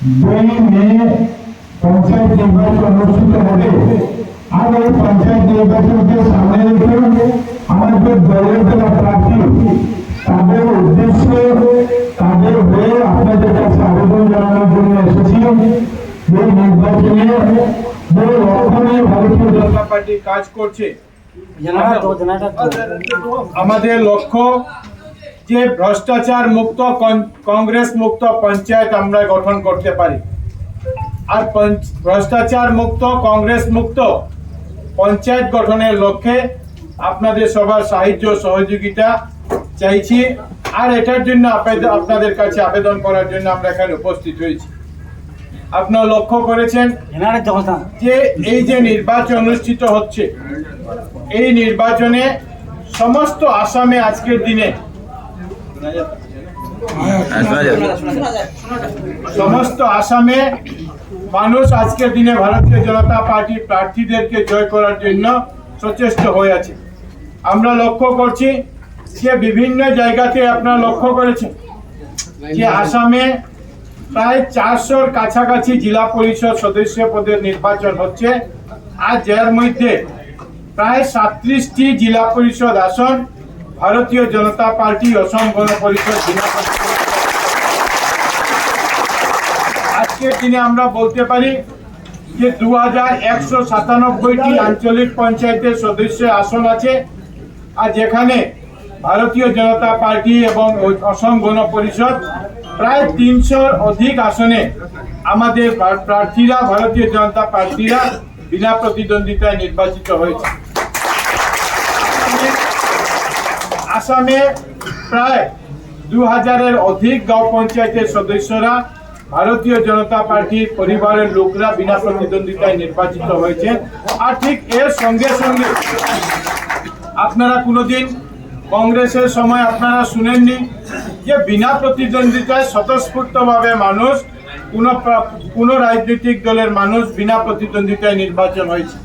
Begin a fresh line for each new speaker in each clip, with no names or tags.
দুই মে পঞ্চায়েত নির্বাচন অনুষ্ঠিত হবে আর এই পঞ্চায়েত নির্বাচনকে সামনে রেখে আমাদের দলের যারা প্রার্থী তাদের উদ্দেশ্যে তাদের হয়ে আপনাদের কাছে আবেদন জানানোর জন্য এসেছি এই নির্বাচনে যে লক্ষ্য নিয়ে ভারতীয় জনতা
জনতা পার্টি কাজ করছে
জনাটা তো জনাটা তো
আমাদের লক্ষ্য যে ভ্রষ্টাচার মুক্ত কংগ্রেস মুক্ত পঞ্চায়েত আমরা গঠন করতে পারি। আর ভ্রষ্টাচার মুক্ত কংগ্রেস মুক্ত পঞ্চায়েত গঠনের লক্ষ্যে আপনাদের সবার সাহায্য সহযোগিতা চাইছি। আর এটার জন্য আপনাদের কাছে আবেদন করার জন্য আমরা এখানে উপস্থিত হয়েছি। আপনারা লক্ষ্য করেছেন যে এই যে নির্বাচন অনুষ্ঠিত হচ্ছে এই নির্বাচনে সমস্ত আসামে আজকের দিনে সমস্ত আসামে মানুষ আজকের দিনে ভারতীয় জনতা পার্টি প্রার্থীদেরকে জয় করার জন্য সচেষ্ট হয়ে আছে। আমরা লক্ষ্য করছি যে বিভিন্ন জায়গাতে আপনারা লক্ষ্য করেছেন যে আসামে প্রায় চারশোর কাছাকাছি জেলা পরিষদ সদস্য পদের নির্বাচন হচ্ছে। আর যার মধ্যে প্রায় সাতত্রিশটি জেলা পরিষদ আসন ভারতীয় জনতা পার্টি অসম গণ পরিষদ আজকের দিনে আমরা বলতে পারি যে দু সাতানব্বইটি আঞ্চলিক পঞ্চায়েতের সদস্য আসন আছে আর যেখানে ভারতীয় জনতা পার্টি এবং অসম গণ পরিষদ প্রায় তিনশোর অধিক আসনে আমাদের প্রার্থীরা, ভারতীয় জনতা পার্টিরা বিনা প্রতিদ্বন্দ্বিতায় নির্বাচিত হয়েছে। আসামে প্রায় দু হাজারের অধিক গাঁও পঞ্চায়েতের সদস্যরা ভারতীয় জনতা পার্টির পরিবারের লোকরা বিনা প্রতিদ্বন্দ্বিতায় নির্বাচিত হয়েছে আর ঠিক এর সঙ্গে সঙ্গে আপনারা কোনোদিন কংগ্রেসের সময় আপনারা শুনেননি যে বিনা প্রতিদ্বন্দ্বিতায় স্বতঃস্ফূর্তভাবে মানুষ কোন কোন রাজনৈতিক দলের মানুষ বিনা প্রতিদ্বন্দ্বিতায় নির্বাচন হয়েছে।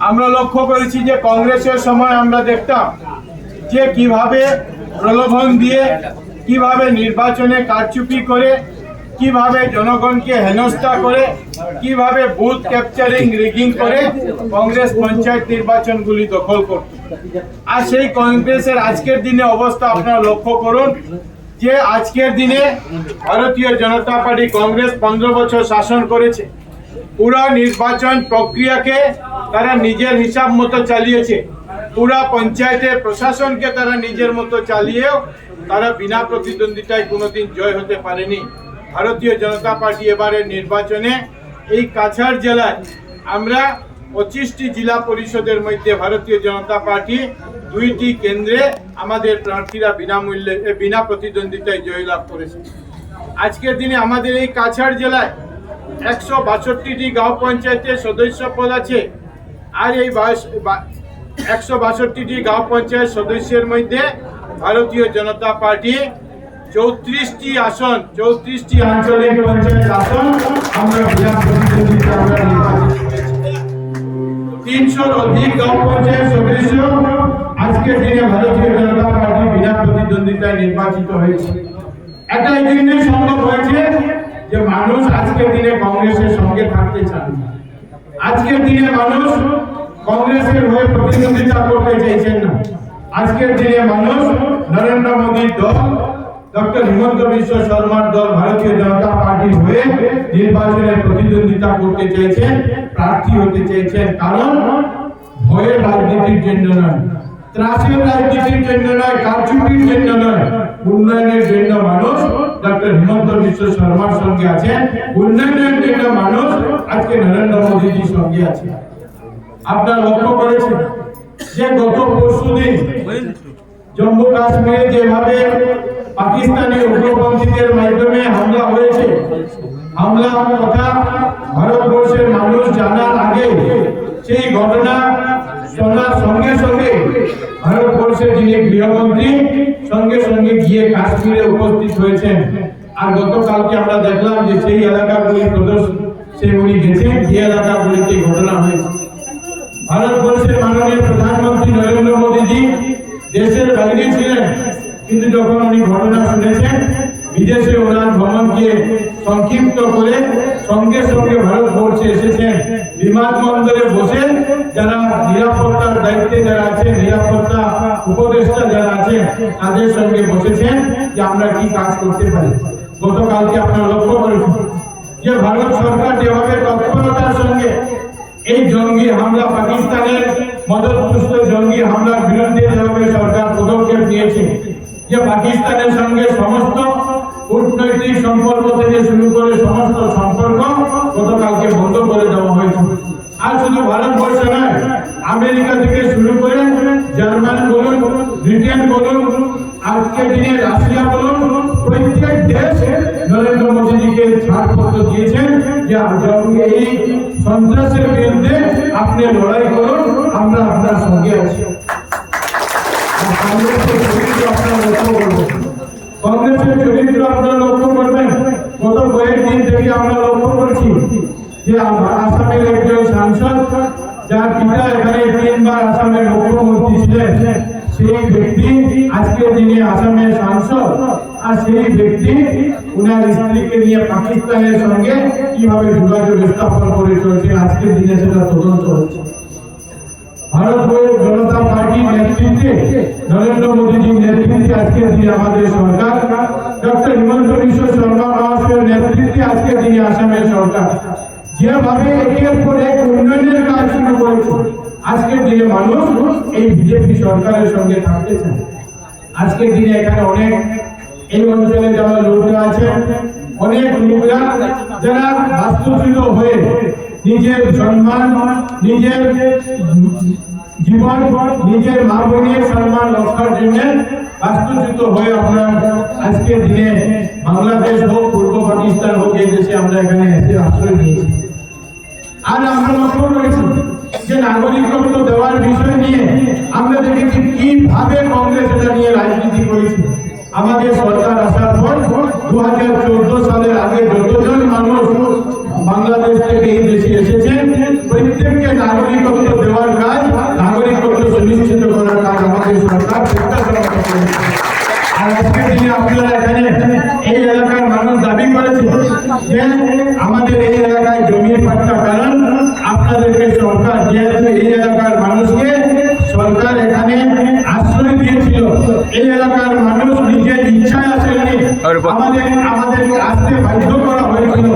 আমরা লক্ষ্য করেছি যে কংগ্রেসের সময় আমরা দেখতাম যে কীভাবে প্রলোভন দিয়ে, কীভাবে নির্বাচনে কারচুপি করে, কীভাবে জনগণকে হেনস্থা করে, কীভাবে বুথ ক্যাপচারিং রিগিং করে কংগ্রেস পঞ্চায়েত নির্বাচনগুলি দখল করত। আর সেই কংগ্রেসের আজকের দিনে অবস্থা আপনারা লক্ষ্য করুন, যে আজকের দিনে ভারতীয় জনতা পার্টি কংগ্রেস পনেরো বছর শাসন করেছে। পুরো নির্বাচন প্রক্রিয়াকে তারা নিজের হিসাব মতো চালিয়েছে। পুরা পঞ্চায়েতের প্রশাসনকে তারা নিজের মতো চালিয়েও তারা বিনা প্রতিদ্বন্দ্বিতায় কোনোদিন জয় হতে পারেনি। ভারতীয় জনতা পার্টি এবারের নির্বাচনে এই কাছাড় জেলায় আমরা পঁচিশটি জেলা পরিষদের মধ্যে ভারতীয় জনতা পার্টি দুইটি কেন্দ্রে আমাদের প্রার্থীরা বিনামূল্যে বিনা প্রতিদ্বন্দ্বিতায় জয়লাভ করেছে। আজকের দিনে আমাদের এই কাছাড় জেলায় একশো বাষট্টিটি গাঁও পঞ্চায়েতের সদস্য পদ আছে। আর এই একশো বাষট্টিটি গাঁও পঞ্চায়েত সদস্যের মধ্যে ভারতীয় জনতা পার্টি চৌত্রিশটি আসন, চৌত্রিশটি আঞ্চলিক পঞ্চায়েত আসন। তিনশোর অধিক গাঁও পঞ্চায়েত সদস্য আজকের দিনে ভারতীয় জনতা পার্টি বিনা প্রতিদ্বন্দ্বিতায় নির্বাচিত হয়েছে এটা এই জন্যই সম্ভব হয়েছে যে মানুষ আজকের দিনে কংগ্রেসের সঙ্গে থাকতে চান আজকের দিনে মানুষ কংগ্রেসের হয়ে প্রতিদ্বন্দ্বিতা করতে চাইছেন না। আজকের দিনে মানুষ, নরেন্দ্র মোদীর দল, ডক্টর হিমন্ত বিশ্ব শর্মার দল, ভারতীয় জনতা পার্টির হয়ে নির্বাচনে প্রতিদ্বন্দ্বিতা করতে চাইছেন, প্রার্থী হতে চাইছেন, কারণ ভয়ের রাজনীতির জন্য নয়। ত্রাসের রাজনীতির জন্য নয়, কারচুপির জন্য নয়, উন্নয়নের জন্য মানুষ ডক্টর হিমন্ত বিশ্ব শর্মার সঙ্গে আছেন। উন্নয়নের জন্য মানুষ আজকে নরেন্দ্র মোদীজির সঙ্গে আছে আপনারা লক্ষ্য করেছেন যে গত পরশু দিন জম্মু কাশ্মীরে যেভাবে পাকিস্তানি উগ্রপন্থীদের মাধ্যমে হামলা হয়েছে, হামলা কথা ভারতবর্ষের মানুষ জানার আগে সেই ঘটনা শোনার সঙ্গে সঙ্গে ভারতবর্ষের যিনি গৃহমন্ত্রী, সঙ্গে সঙ্গে গিয়ে কাশ্মীরে উপস্থিত হয়েছেন। আর গতকালকে আমরা দেখলাম যে সেই এলাকাগুলি প্রদর্শন সে উনি গেছেন যে এলাকাগুলিতে ঘটনা হয়েছে। ভারতবর্ষের মাননীয় প্রধানমন্ত্রী নরেন্দ্র মোদীজি দেশের বাইরে ছিলেন, কিন্তু যখন উনি ঘটনা শুনেছেন, বিদেশে ওনার ভ্রমণকে সংক্ষিপ্ত করে সঙ্গে সঙ্গে ভারতবর্ষে এসেছেন। বিমানবন্দরে বসে যারা নিরাপত্তার দায়িত্বে যারা আছেন, নিরাপত্তা উপদেষ্টা যারা আছেন, তাদের সঙ্গে বসেছেন যে আমরা কি কাজ করতে পারি। গতকালকে আপনারা লক্ষ্য করেছেন যে ভারত সরকার যেভাবে তৎপরতার সঙ্গে এই জঙ্গি হামলা পাকিস্তানের মদতপুষ্ট জঙ্গি হামলার বিরুদ্ধে যেভাবে সরকার পদক্ষেপ নিয়েছে। যে পাকিস্তানের সঙ্গে সমস্ত কূটনৈতিক সম্পর্ক থেকে শুরু করে সমস্ত সম্পর্ক গতকালকে বন্ধ করে দেওয়া হয়েছে। আর শুধু ভারতবর্ষ নয়, আমেরিকা থেকে শুরু করে জার্মান বলুন, ব্রিটেন বলুন আজকে দিনে রাশিয়া বলুন, প্রত্যেক দেশ নরেন্দ্র মোদীজিকে ছাড়পত্র দিয়েছেন যে এই সন্ত্রাসের বিরুদ্ধে আপনি লড়াই করুন, আমরা আপনার সঙ্গে আছি। সেই ব্যক্তি আজকের দিনে আসামের সাংসদ। আর সেই ব্যক্তি উনার স্ত্রীকে নিয়ে পাকিস্তানের সঙ্গে কীভাবে যোগাযোগ স্থাপন করে চলছে, আজকের দিনে সেটা তদন্ত হচ্ছে। ভারতীয় জনতা পার্টির নেতৃত্বে নরেন্দ্র মোদীজির নেতৃত্বে আজকের দিনে আমাদের সরকার। ডক্টর হিমন্ত বিশ্ব শর্মা মহাশয়ের নেতৃত্বে আজকের দিনে আসামের সরকার। যেভাবে একের পর এক উন্নয়নের কাজ শুরু করেছে, আজকের দিনে মানুষ এই বিজেপি সরকারের সঙ্গে থাকতে চায়। আজকের দিনে এখানে অনেক এই অঞ্চলে যারা লোকরা আছে, অনেক লোকরা যারা বাস্তুচ্যুত হয়ে নিজের সম্মান, নিজের জীবন, নিজের মা বোনের সম্মান রক্ষার জন্য বাস্তুচ্যুত হয়ে আমরা আজকের দিনে বাংলাদেশ হোক, পূর্ব পাকিস্তান হোক, এই দেশে আমরা এখানে এসে আশ্রয় নিয়েছি। আর আমরা লক্ষ্য করেছি যে নাগরিকত্ব দেওয়ার বিষয় নিয়ে আমরা দেখেছি কীভাবে কংগ্রেস এটা নিয়ে রাজনীতি করেছে। আমাদের সরকার আসার পর দু হাজার চোদ্দ সালের আগে যতজন মানুষ বাংলাদেশ থেকে এই দেশে এসেছেন, প্রত্যেককে নাগরিকত্ব দেওয়ার কাজ, নাগরিকত্ব সুনিশ্চিত করার কাজ আমাদের সরকার আর আজকের দিনে আপনারা এখানে এই এলাকার মানুষ দাবি করেছে যে আমাদের এই এলাকায় জমির আমাদের আমাদেরকে আসতে বাধ্য করা হয়েছিল।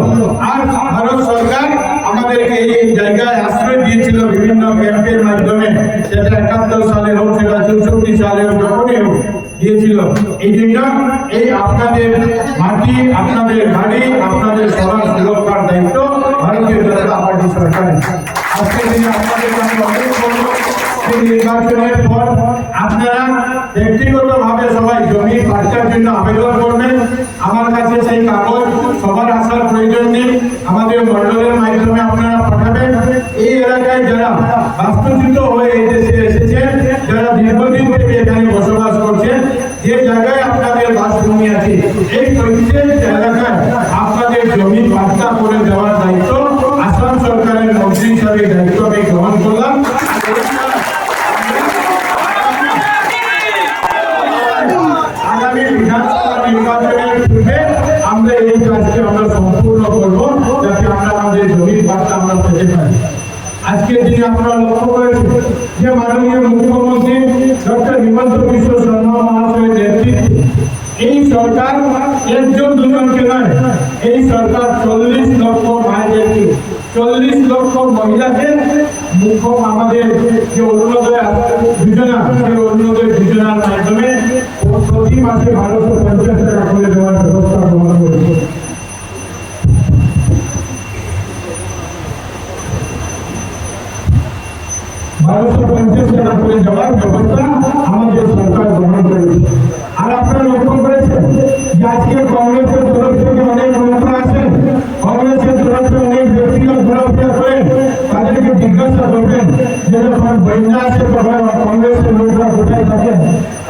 আর ভারত সরকার আমাদেরকে এই জায়গায় আশ্রয় দিয়েছিল বিভিন্ন ক্যাম্পের মাধ্যমে। সেটা একাত্তর সালে হোক, সেটা চৌষট্টি সালে হোক, যখনই হোক দিয়েছিল। এই জন্য এই আপনাদের মাটি, আপনাদের গাড়ি আপনাদের সবার সুরক্ষার দায়িত্ব ভারতীয় জনতা পার্টি সরকার আজকে দিনে আপনাদের অনেক নির্বাচনের পর আপনারা ব্যক্তিগত ভাবে সবাই জমি পাট্টার জন্য আবেদন করবেন। আমার কাছে সেই কাগজ, সবার আসার প্রয়োজন নেই। আমাদের মন্ডলের মাধ্যমে আপনারা পাঠাবেন। এই এলাকায় যারা বাস্তুচ্যুত হয়ে এই দেশে এসেছেন, যারা দীর্ঘদিন থেকে এখানে বসবাস করছেন, যে জায়গায় আপনাদের বাসভূমি আছে, এই প্রত্যেক এলাকায় আপনাদের জমি পাট্টা করে দেওয়ার দায়িত্ব আসাম সরকারের মন্ত্রী হিসাবে দায়িত্ব আমি গ্রহণ করলাম আগামী বিধানসভা নির্বাচনের পূর্বে আমরা এই কাজকে আমরা সম্পূর্ণ করব, যাতে আমরা আমাদের জমির বার্তা আমরা পেতে পারি। আজকের দিনে আমরা লক্ষ্য করেছি যে মাননীয় মুখ্যমন্ত্রী ডক্টর হিমন্ত বিশ্ব শর্মা মহাশয়ের নেতৃত্বে এই সরকার একজন দুজনকে নয়, এই সরকার চল্লিশ লক্ষ মায়েদেরকে চল্লিশ লক্ষ মহিলাদের মুখ্য আমাদের যে অরুণোদয় যোজনা সেই অরুণোদয় যোজনার মাধ্যমে প্রতি মাসে বারোশো পঞ্চাশ টাকা করে দেওয়ার ব্যবস্থা গ্রহণ করেছে। বারোশো পঞ্চাশ টাকা করে দেওয়ার ব্যবস্থা আমাদের সরকার গ্রহণ করেছে। আর আপনারা লক্ষ্য করেছেন যে আজকে কংগ্রেসের জিজ্ঞাসা করবেন যে যখন বন্যা আসে তখন কংগ্রেসের লোকরা কোথায় থাকেন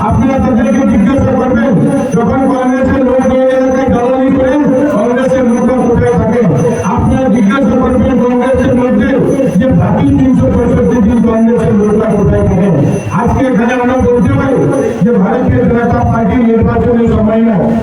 আপনারা তাদেরকে জিজ্ঞাসা করবেন যখন কংগ্রেসের লোক নিয়ে এলাকায় দালালি করেন কংগ্রেসের লোকরা কোথায় থাকেন আপনারা জিজ্ঞাসা করবেন কংগ্রেসের মধ্যে যে বাকি তিনশো পঁয়ষট্টি দিন কংগ্রেসের লোকরা কোথায় থাকেন আজকে এখানে আমরা বলতে পারি যে ভারতীয় জনতা পার্টি নির্বাচনের সময় আমাদের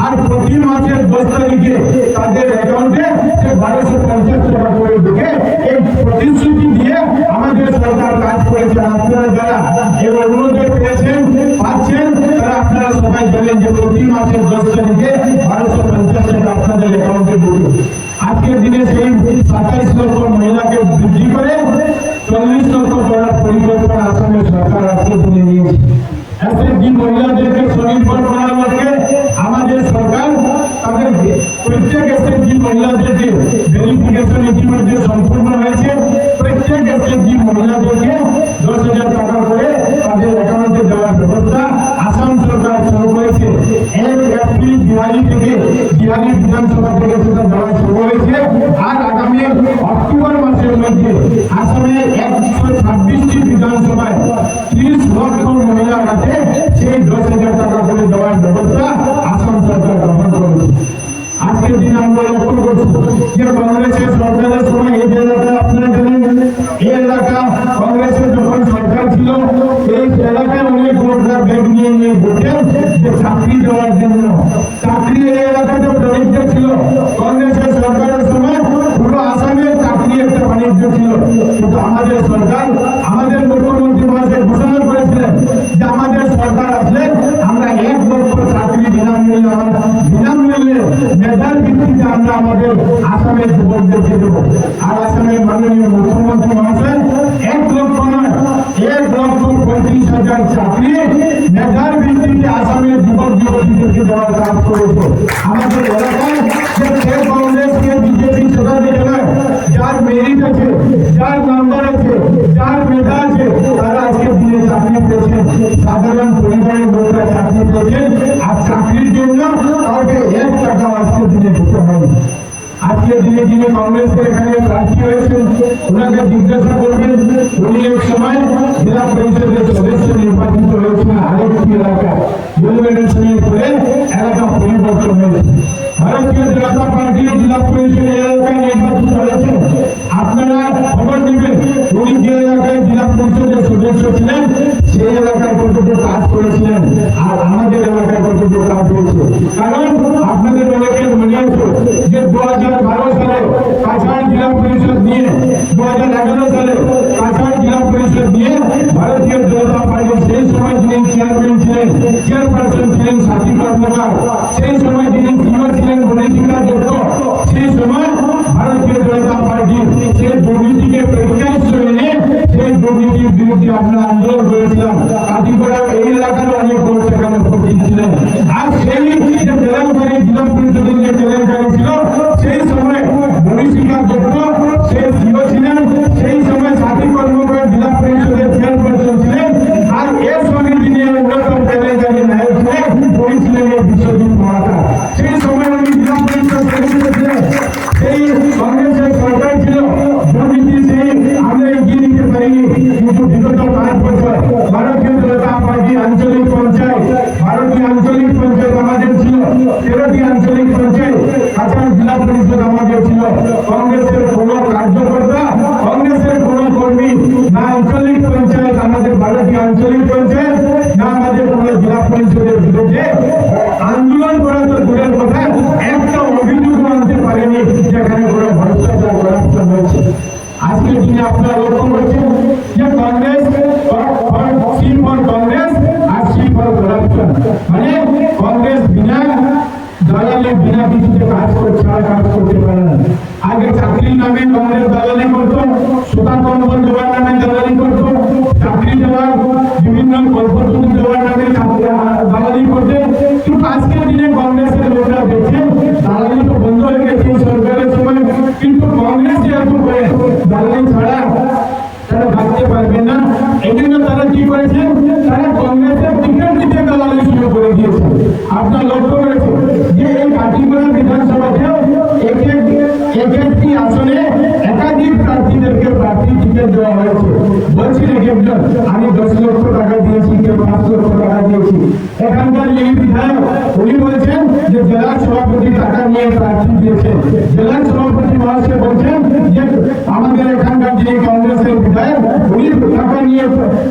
আর প্রতি মাসের দশ তারিখে তাদের অ্যাকাউন্টে সে বারোশো পঞ্চাশ টাকা করে ঢুকে এই প্রতিশ্রুতি দিয়ে আমাদের সরকার কাজ করেছে আপনারা যারা এই অরুণোদয় পেয়েছেন, পাচ্ছেন, তারা আপনারা সবাই জানেন যে প্রতি মাসের দশ তারিখে বারোশো পঞ্চাশ টাকা আপনাদের অ্যাকাউন্টে ঢুকে আজকের দিনে সেই সাতাইশ লক্ষ মহিলাকে বৃদ্ধি করে ভেরিফিকেশন ইতিমধ্যে সম্পূর্ণ হয়েছে প্রত্যেক এসএসজি মহিলাদেরকে দশ হাজার টাকা করে তাদের অ্যাকাউন্টে দেওয়ার ব্যবস্থা আসাম সরকার শুরু করেছে। এক এপ্রিল বিহারি থেকে, বিহারি বিধানসভা থেকে সেটা দেওয়া শুরু হয়েছে। আর আগামী অক্টোবর মাসের মধ্যে আসামে একশো ছাব্বিশটি বিধানসভায় ত্রিশ লক্ষ মহিলার হাতে সেই দশ হাজার টাকা করে দেওয়ার ব্যবস্থা আসাম সরকার গ্রহণ আজকের দিন আমরা লক্ষ্য করছি যে কংগ্রেসের সরকারের সময় এই এলাকা আপনারা জানেন এই এলাকা কংগ্রেসের যখন সরকার ছিল এই এলাকায় অনেক লোকরা ব্যাগ নিয়ে নিয়ে বসে যে চাকরি দেওয়ার জন্য চাকরি এই এলাকাতে বাণিজ্য ছিল। কংগ্রেসের সরকারের সময় পুরো আসামের চাকরি একটা বাণিজ্য ছিল কিন্তু আমাদের সরকার মেধার ভিত্তিতে আমরা আমাদের আসামের যুবকদেরকে দেব। আর আসামের মাননীয় মুখ্যমন্ত্রী মহাশয়, এক লক্ষ নয়, এক লক্ষ পঁয়ত্রিশ হাজার চাকরি মেধার ভিত্তিতে আসামের যুবক যুবতীদেরকে দেওয়ার কাজ করেছে। আমাদের এলাকায় যে কংগ্রেস কে বিজেপি সেটা দেখে নয়। যার মেরিট আছে, যার নাম্বার আছে, যার মেধা আছে, তারা আজকে দিনে চাকরি পেয়েছেন সাধারণ পরিবারের লোকরা চাকরি পেয়েছেন আর চাকরির জন্য কাউকে এক টাকা আজকে দিনে দিতে হয় আজকে দিনে দিনে কংগ্রেসের এখানে প্রার্থী হয়েছেন। ওনাকে জিজ্ঞাসা করবেন, উনি এক সময় জেলা পরিষদের সদস্য নির্বাচিত হয়েছেন আরেকটি এলাকা ইলেকশনের পরে এলাকা পরিবর্তন হয়েছে। ভারতীয় জনতা পার্টি জেলা পরিষদের এলাকায় নির্বাচিত হয়েছে। আপনারা খবর নেবেন, উনি যে এলাকায় জেলা পরিষদের সদস্য ছিলেন, সেই এলাকায় কতটুকু কাজ করেছিলেন আর আমাদের এলাকায় কতটুকু কাজ হয়েছে। কারণ আপনাদের যে দু হাজার বারো সালে কাছাড় জেলা পরিষদ নিয়ে দু হাজার এগারো সালে কাছাড় জেলা পরিষদ নিয়ে ভারতীয় জনতা পার্টি সেই সময় যিনি চেয়ারম্যান ছিলেন চেয়ারপারসন ছিলেন সাথী কর্মকার, সেই সময় যিনি সিও ছিলেন বনিশিকা দত্ত, সেই সময় ভারতীয় জনতা পার্টি সেই দুর্নীতিকে প্রত্যাখ্য এনে সেই দুর্নীতির বিরুদ্ধে আমরা আন্দোলন করেছিলাম। কাজীপাড়া এই এলাকার অনেক বড় সেখানে উপস্থিত ছিলেন। আর সেই যে কেলেঙ্কারি জেলা পরিষদের যে কেলেঙ্কারি ছিল, সেই সময় মনীষিকা দত্ত সেই পরিষদের বিরুদ্ধে আন্দোলন করা তো দূরের কথা, একটা অভিযোগ আনতে পারেনি যেখানে কোনো ভ্রষ্টাচার করাপশন হয়েছে। আজকের দিনে আপনারা লক্ষ্য করছেন যে কংগ্রেস মানে কংগ্রেস বিনা দালালে বিনা কিছুতে আপনার লক্ষ্য করেছে যে এই কাটিগড়া বিধানসভাতেও এক এক এক একটি আসনে একাধিক প্রার্থীদেরকে প্রার্থী টিকিট দেওয়া হয়েছে। বলছি এক একজন আমি দশ লক্ষ টাকা দিয়েছি, কেউ পাঁচ লক্ষ টাকা দিয়েছি। এখানকার এই বিধায়ক, উনি বলছেন যে জেলা সভাপতি টাকা নিয়ে প্রার্থী দিয়েছেন। জেলা সভাপতি মহাশয় বলছেন যে আমাদের এখানকার যিনি কংগ্রেসের বিধায়ক, উনি টাকা নিয়ে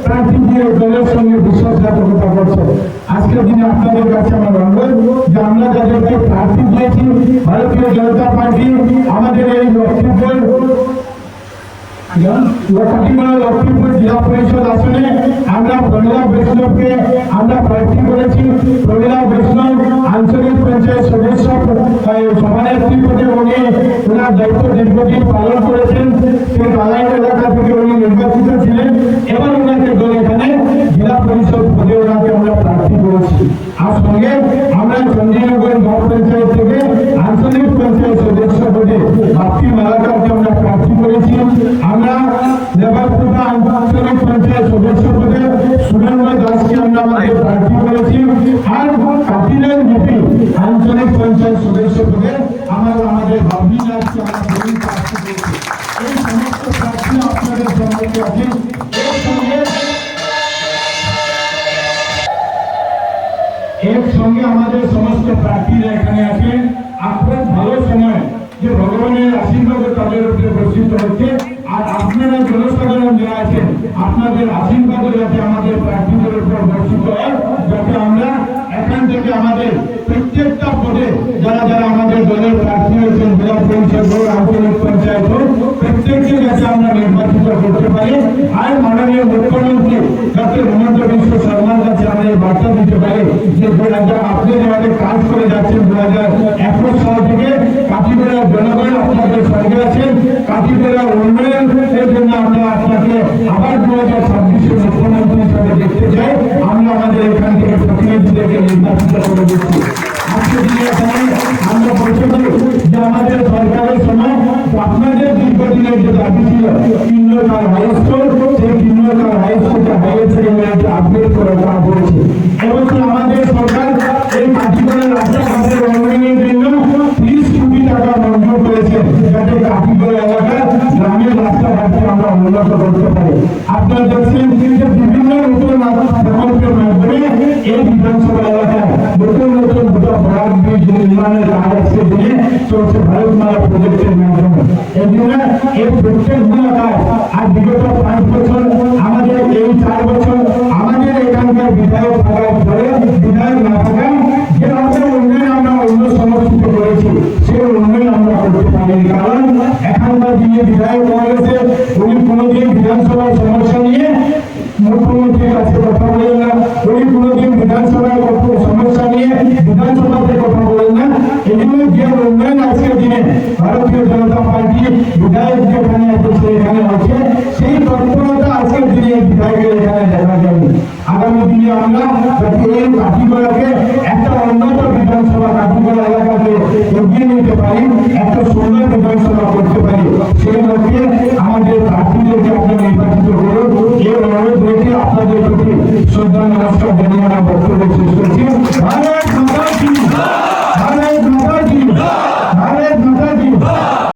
প্রার্থী দিয়ে দলের সঙ্গে বিশ্বাসঘাতকতা করছেন। আজকের দিনে আপনাদের কাছে আমার যাদেরকে প্রার্থী দিয়েছি, ভারতীয় জনতা পার্টি, আমাদের এই লক্ষ্মীপুর লক্ষ্মীপুর জেলা পরিষদ আসনে আমরা প্রমীলা বৈষ্ণবকে আমরা প্রার্থী করেছি। প্রমীলা বৈষ্ণব আঞ্চলিক পঞ্চায়েত সদস্য সভানেত্রী পদে উনি ওনার দায়িত্ব দীর্ঘদিন পালন করেছেন। সেই বালাই এলাকা থেকে উনি প্রার্থীরা এখানে আর খুব ভালো সময় যে ভগবানের আশীর্বাদ তাদের উপরে বর্ষিত হচ্ছে। আর আপনারা জনসাধারণ যারা আছেন, আপনাদের আশীর্বাদ যাতে আমাদের প্রার্থীদের উপর বর্ষিত হয়, যাতে আমরা এখান থেকে আমাদের প্রত্যেকটা পদে যারা যারা আমাদের দলের প্রার্থী হয়েছেন জেলা পরিষদ হোক, আঞ্চলিক পঞ্চায়েত হোক, প্রত্যেককে যাতে আমরা নির্বাচিত করতে পারি। আর মাননীয় মুখ্যমন্ত্রী ডক্টর হিমন্ত বিশ্ব শর্মার কাছে আমরা এই বার্তা দিতে পারি যে দু হাজার আপনি যেভাবে কাজ করে যাচ্ছেন দু হাজার একুশ সাল থেকে কাটিবেড়ার জনগণ আপনাদের সঙ্গে আছেন। কাটিবেড়ার উন্নয়নের জন্য আমরা আপনাকে আবার দু হাজার ছাব্বিশে মুখ্যমন্ত্রী হিসাবে দেখতে চাই। আমরা আমাদের এখান থেকে প্রতিনিধিদেরকে নির্বাচিত করে দিচ্ছি। আমরা পারি যে আমাদের সরকারের সময় আপনাদের দীর্ঘদিনের যে দাবি ছিল কিন্নকার হাই সেই হাই স্কুলকে হাইয়ার সেকেন্ডারিতে আপডেট করে দেওয়া হয়েছে। এবং আমাদের সরকার এই কাঠিগড়ের রাস্তাঘাটের উন্নয়নের জন্য ত্রিশ কোটি টাকা মঞ্জুর করেছে, যাতে কাঠিগড় এলাকার গ্রামের রাস্তাঘাটকে আমরা উন্নত করতে পারি। আপনারা দেখছেন যে বিভিন্ন নতুন প্রকল্পের মাধ্যমে এই বিধানসভা এলাকায় নতুন নতুন দুটো বরাক ব্রিজ নির্মাণের কাজ আজকে দিনে চলছে ভারতমালা প্রজেক্টের মাধ্যমে। এই জন্য এই প্রত্যেকগুলো কাজ আর বিগত পাঁচ বছর আমাদের এই চার বছর আমাদের এখানকার বিধায়ক থাকার পরে, বিধায়ক না থাকায় যে আমাদের উন্নয়ন আমরা অন্য সমর্থিত করেছি সেই উন্নয়ন আমরা করতে পারিনি। কারণ এখানকার যিনি বিধায়ক রয়েছে উনি কোনোদিন বিধানসভার সমস্যা নিয়ে মুখ্যমন্ত্রীর কাছে কথা বলেন না। উনি কোনোদিন বিধানসভায় কথা- সমস্যা নিয়ে বিধানসভাতে উন্নয়ন আজকের দিনে ভারতীয় জনতা পার্টি বিধায়ক যেখানে সে এখানে আছে, সেই তৎপরতা আজকের দিনে বিধায়কের এখানে দেখা যাবে আগামী দিনে আমরা এই কাঠিগড়াকে একটা উন্নত বিধানসভা কাঠিগড়া এলাকাকে এগিয়ে নিতে পারি, একটা সুন্দর বিধানসভা করতে পারি, সেই লক্ষ্যে আমাদের প্রার্থীদেরকে আপনারা নির্বাচিত করুন। এই অনুরোধ রেখে আপনাদের প্রতি শ্রদ্ধা, নমস্কার জানিয়ে আমার বক্তব্য শেষ করছি। ভারত